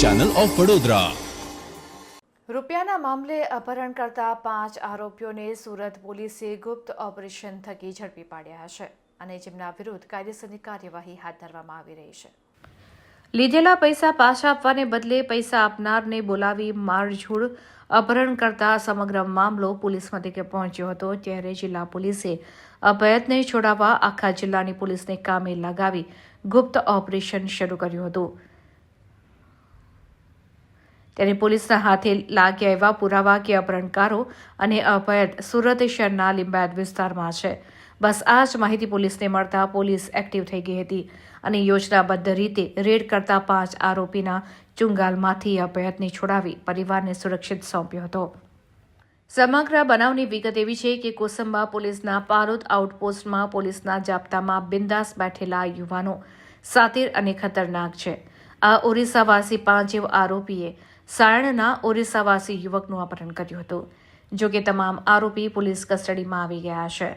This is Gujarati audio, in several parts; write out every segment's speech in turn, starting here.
ચેનલ ઓફ વડોદરા રૂપિયાના મામલે અપહરણ કરતા પાંચ આરોપીઓને સુરત પોલીસે ગુપ્ત ઓપરેશન થકી ઝડપી પાડ્યા છે અને જેમના વિરુદ્ધ કાયદેસરની કાર્યવાહી હાથ ધરવામાં આવી રહી છે. લીધેલા પૈસા પાછા આપવાને બદલે પૈસા આપનારને બોલાવી મારઝૂડ અપહરણ કરતા સમગ્ર મામલો પોલીસ મથકે પહોંચ્યો હતો ત્યારે જિલ્લા પોલીસે અભયતને છોડાવવા આખા જિલ્લાની પોલીસને કામે લગાવી ગુપ્ત ઓપરેશન શરૂ કર્યું હતું. ત્યારે પોલીસના હાથે લાગ્યા એવા પુરાવા કે અપહરણકારો અને અભયત સુરત શહેરના લિંબાયત વિસ્તારમાં છે. બસ આ જ માહિતી પોલીસને મળતા પોલીસ એક્ટિવ થઈ ગઈ હતી અને યોજનાબદ્ધ રીતે રેડ કરતા પાંચ આરોપીના ચુંગાલમાંથી અભયતને છોડાવી પરિવારને સુરક્ષિત સોંપ્યો હતો. સમગ્ર બનાવની વિગત એવી છે કે કોસંબા પોલીસના પારોદ આઉટપોસ્ટમાં પોલીસના જાપ્તામાં બિંદાસ બેઠેલા યુવાનો, સાતિર અને ખતરનાક છે. આ ઓરિસ્સાવાસી પાંચ આરોપીએ સાયણના ઓરિસ્સાવાસી યુવકનું અપહરણ કર્યું હતું, જો કે તમામ આરોપી પોલીસ કસ્ટડીમાં આવી ગયા છે.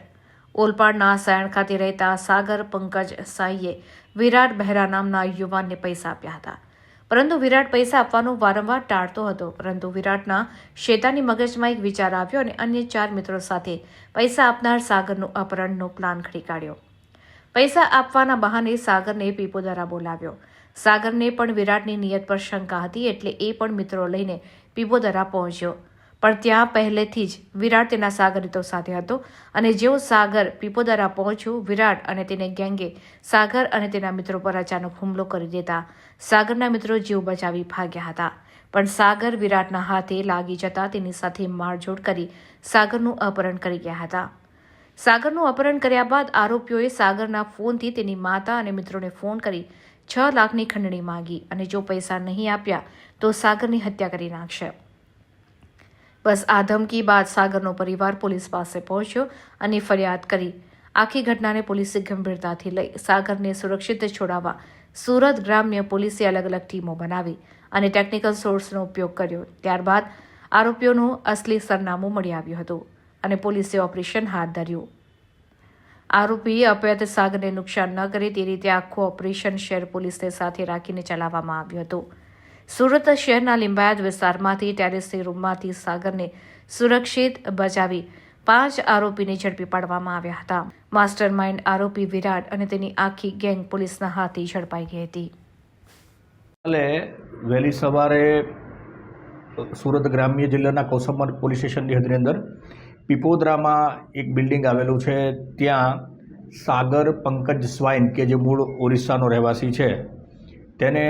ઓલપાડના સાયણ ખાતે રહેતા સાગર પંકજ સાઈએ વિરાટ બહેરા નામના યુવાનને પૈસા આપ્યા હતા. પરંતુ વિરાટ પૈસા આપવાનું વારંવાર ટાળતો હતો, પરંતુ વિરાટના શેતાની મગજમાં એક વિચાર આવ્યો અને અન્ય ચાર મિત્રો સાથે પૈસા આપનાર સાગરનું અપહરણનો પ્લાન ઘડી કાઢ્યો. પૈસા આપવાના બહાને સાગરને પીપોદરા બોલાવ્યો. સાગરને પણ વિરાટની નિયત પર શંકા હતી એટલે એ પણ મિત્રો લઈને પીપોદરા પહોંચ્યો. પણ ત્યાં પહેલેથી જ વિરાટ તેના સાગરિતો સાથે હતો અને જેવો સાગર પીપોદરા પહોંચ્યો, વિરાટ અને તેને ગેંગે સાગર અને તેના મિત્રો પર અચાનક હુમલો કરી દેતા સાગરના મિત્રો જીવ બચાવી ભાગ્યા હતા. પણ સાગર વિરાટના હાથે લાગી જતા તેની સાથે મારઝોડ કરી સાગરનું અપહરણ કરી ગયા હતા. સાગરનું અપહરણ કર્યા બાદ આરોપીઓએ સાગરના ફોનથી તેની માતા અને મિત્રોને ફોન કરી છ લાખની ખંડણી માંગી અને જો પૈસા નહીં આપ્યા તો સાગરની હત્યા કરી નાખશે. બસ આ ધમકી બાદ સાગરનો પરિવાર પોલીસ પાસે પહોંચ્યો અને ફરિયાદ કરી. આખી ઘટનાને પોલીસે ગંભીરતાથી લઈ સાગરને સુરક્ષિત છોડાવવા સુરત ગ્રામ્ય પોલીસે અલગ અલગ ટીમો બનાવી અને ટેકનિકલ સોર્સનો ઉપયોગ કર્યો. ત્યારબાદ આરોપીઓનું અસલી સરનામું મળી આવ્યું હતું. અને પોલીસે ઓપરેશન હાથ ધર્યું. આરોપી અપયત સાગને નુકસાન ન કરે તે રીતે આખું ઓપરેશન શહેર પોલીસને સાથે રાખીને ચલાવવામાં આવ્યું હતું. સુરત શહેરના લિંબાયત વિસ્તારમાંથી ટેરેસી રૂમમાંથી સાગરને સુરક્ષિત બચાવી પાંચ આરોપીને ઝડપી પાડવામાં આવ્યા હતા. માસ્ટર માઇન્ડ આરોપી વિરાટ અને તેની આખી ગેંગ પોલીસના હાથે ઝડપાઈ ગઈ હતી. વહેલી સવારે સુરત ગ્રામ્ય જિલ્લાના કૌસંબર પોલીસ સ્ટેશનની હદની અંદર પીપોદરામાં એક બિલ્ડિંગ આવેલું છે. ત્યાં સાગર, પંકજ સ્વાઇન કે જે મૂળ ઓરિસ્સાનો રહેવાસી છે, તેને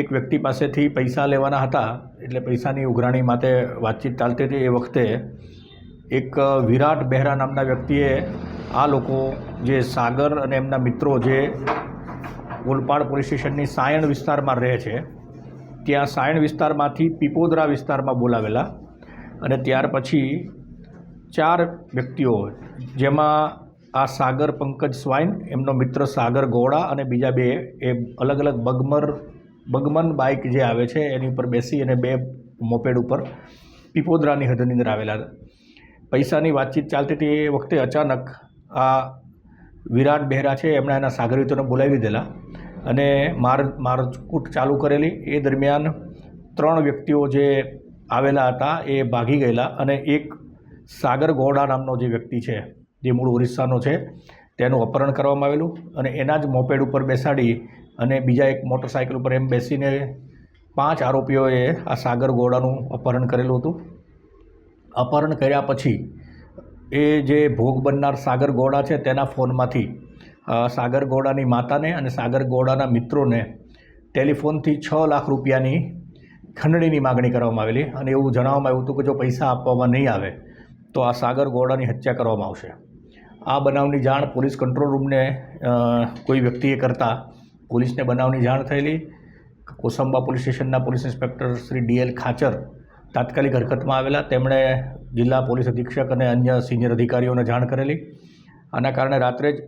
એક વ્યક્તિ પાસેથી પૈસા લેવાના હતા. એટલે પૈસાની ઉઘરાણી માટે વાતચીત ચાલતી હતી. એ વખતે એક વિરાટ બહેરા નામના વ્યક્તિએ આ લોકો, જે સાગર અને એમના મિત્રો, જે ઓલપાડ પોલીસ સ્ટેશનની સાયણ વિસ્તારમાં રહે છે, ત્યાં સાયણ વિસ્તારમાંથી પીપોદરા વિસ્તારમાં બોલાવેલા અને ત્યાર પછી ચાર વ્યક્તિઓ જેમાં આ સાગર પંકજ સ્વાઈન, એમનો મિત્ર સાગર ગોળા અને બીજા બે એ અલગ અલગ બગમર, બગમન બાઇક જે આવે છે, એની ઉપર બેસી અને બે મોપેડ ઉપર પીપોદરાની હદની અંદર આવેલા. પૈસાની વાતચીત ચાલતી હતી એ વખતે અચાનક આ વિરાટ બહેરા છે, એમણે એના સાગરીતોને બોલાવી દીધેલા અને માર, મારકૂટ ચાલુ કરેલી. એ દરમિયાન ત્રણ વ્યક્તિઓ જે આવેલા હતા એ ભાગી ગયેલા અને એક સાગર ગોડા નામનો જે વ્યક્તિ છે, જે મૂળ ઓરિસ્સાનો છે, તેનું અપહરણ કરવામાં આવેલું અને એના જ મોપેડ ઉપર બેસાડી અને બીજા એક મોટરસાઇકલ ઉપર એમ બેસીને પાંચ આરોપીઓએ આ સાગર ગોડાનું અપહરણ કરેલું હતું. અપહરણ કર્યા પછી એ જે ભોગ બનનાર સાગર ગોડા છે, તેના ફોનમાંથી સાગર ગોડાની માતાને અને સાગર ગોડાના મિત્રોને ટેલિફોનથી છ લાખ રૂપિયાની ખંડણીની માગણી કરવામાં આવેલી અને એવું જણાવવામાં આવ્યું હતું કે જો પૈસા આપવામાં નહીં આવે તો આ સાગર ગોડાની હત્યા કરવામાં આવશે. આ બનાવની જાણ પોલીસ કંટ્રોલ રૂમને કોઈ વ્યક્તિએ કરતાં પોલીસને બનાવની જાણ થયેલી. કોસંબા પોલીસ સ્ટેશનના police inspector Shri DL Khachar તાત્કાલિક હરકતમાં આવેલા. તેમણે જિલ્લા પોલીસ અધિક્ષક અને અન્ય સિનિયર અધિકારીઓને જાણ કરેલી. આના કારણે રાત્રે જ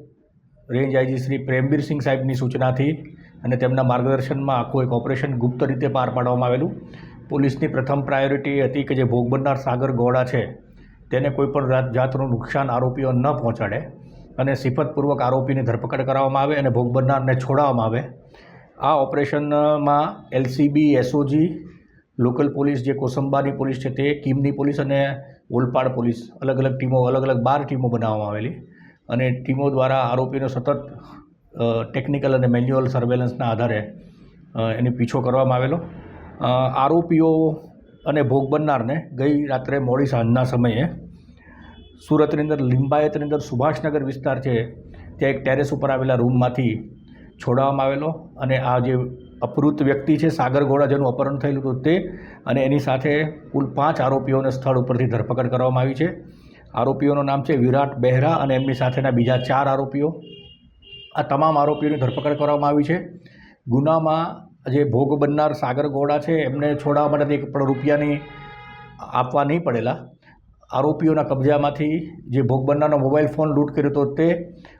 રેન્જ આઈજી શ્રી પ્રેમબીરસિંહ સાહેબની સૂચનાથી અને તેમના માર્ગદર્શનમાં આખું એક ઓપરેશન ગુપ્ત રીતે પાર પાડવામાં આવેલું. પોલીસની પ્રથમ પ્રાયોરિટી હતી કે જે ભોગ બનનાર સાગર ગોળા છે તેને કોઈપણ જાત જાતનું નુકસાન આરોપીઓ ન પહોંચાડે અને સિફતપૂર્વક આરોપીની ધરપકડ કરવામાં આવે અને ભોગ બનનારને છોડાવવામાં આવે. આ ઓપરેશનમાં એલસીબી, એસઓજી, લોકલ પોલીસ જે કોસંબાની પોલીસ છે તે કીમની પોલીસ અને ઓલપાડ પોલીસ અલગ અલગ ટીમો અલગ અલગ બાર ટીમો બનાવવામાં આવેલી અને ટીમો દ્વારા આરોપીનો સતત ટેકનિકલ અને મેન્યુઅલ સર્વેલન્સના આધારે એની પીછો કરવામાં આવેલો. આરોપીઓ અને ભોગ બનનારને ગઈ રાત્રે મોડી સાંજના સમયે સુરતની અંદર લિંબાયતની અંદર સુભાષનગર વિસ્તાર છે, ત્યાં એક ટેરેસ ઉપર આવેલા રૂમમાંથી છોડાવવામાં આવેલો અને આ જે અપૃત વ્યક્તિ છે, સાગર ઘોડા જેનું અપહરણ થયેલું હતું તે અને એની સાથે કુલ પાંચ આરોપીઓને સ્થળ ઉપરથી ધરપકડ કરવામાં આવી છે. આરોપીઓનું નામ છે વિરાટ બહેરા અને એમની સાથેના બીજા ચાર આરોપીઓ. આ તમામ આરોપીઓની ધરપકડ કરવામાં આવી છે. ગુનામાં જે ભોગ બનનાર સાગર ઘોડા છે, એમને છોડાવવા માટે એક પણ રૂપિયાની આપવા નહીં પડેલા. આરોપીઓના કબજામાંથી જે ભોગ બનનારનો મોબાઈલ ફોન લૂંટ કર્યો હતો તે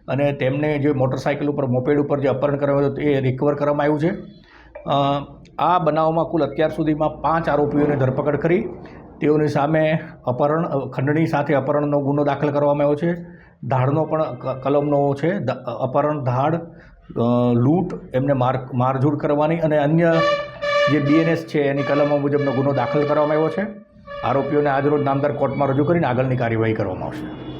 અને તેમને જે મોટરસાઇકલ ઉપર, મોપેડ ઉપર જે અપહરણ કરવામાં આવ્યું હતું એ રિકવર કરવામાં આવ્યું છે. આ બનાવમાં કુલ અત્યાર સુધીમાં પાંચ આરોપીઓની ધરપકડ કરી. તેઓની સામે અપહરણ ખંડણી સાથે અપહરણનો ગુનો દાખલ કરવામાં આવ્યો છે. ધાડનો પણ કલમનો છે. અપહરણ, ધાડ લૂંટ, એમને માર, મારઝૂડ કરવાની અને અન્ય જે બીએનએસ છે એની કલમો મુજબનો ગુનો દાખલ કરવામાં આવ્યો છે. આરોપીઓને આજરોજ નામદાર કોર્ટમાં રજૂ કરીને આગળની કાર્યવાહી કરવામાં આવશે.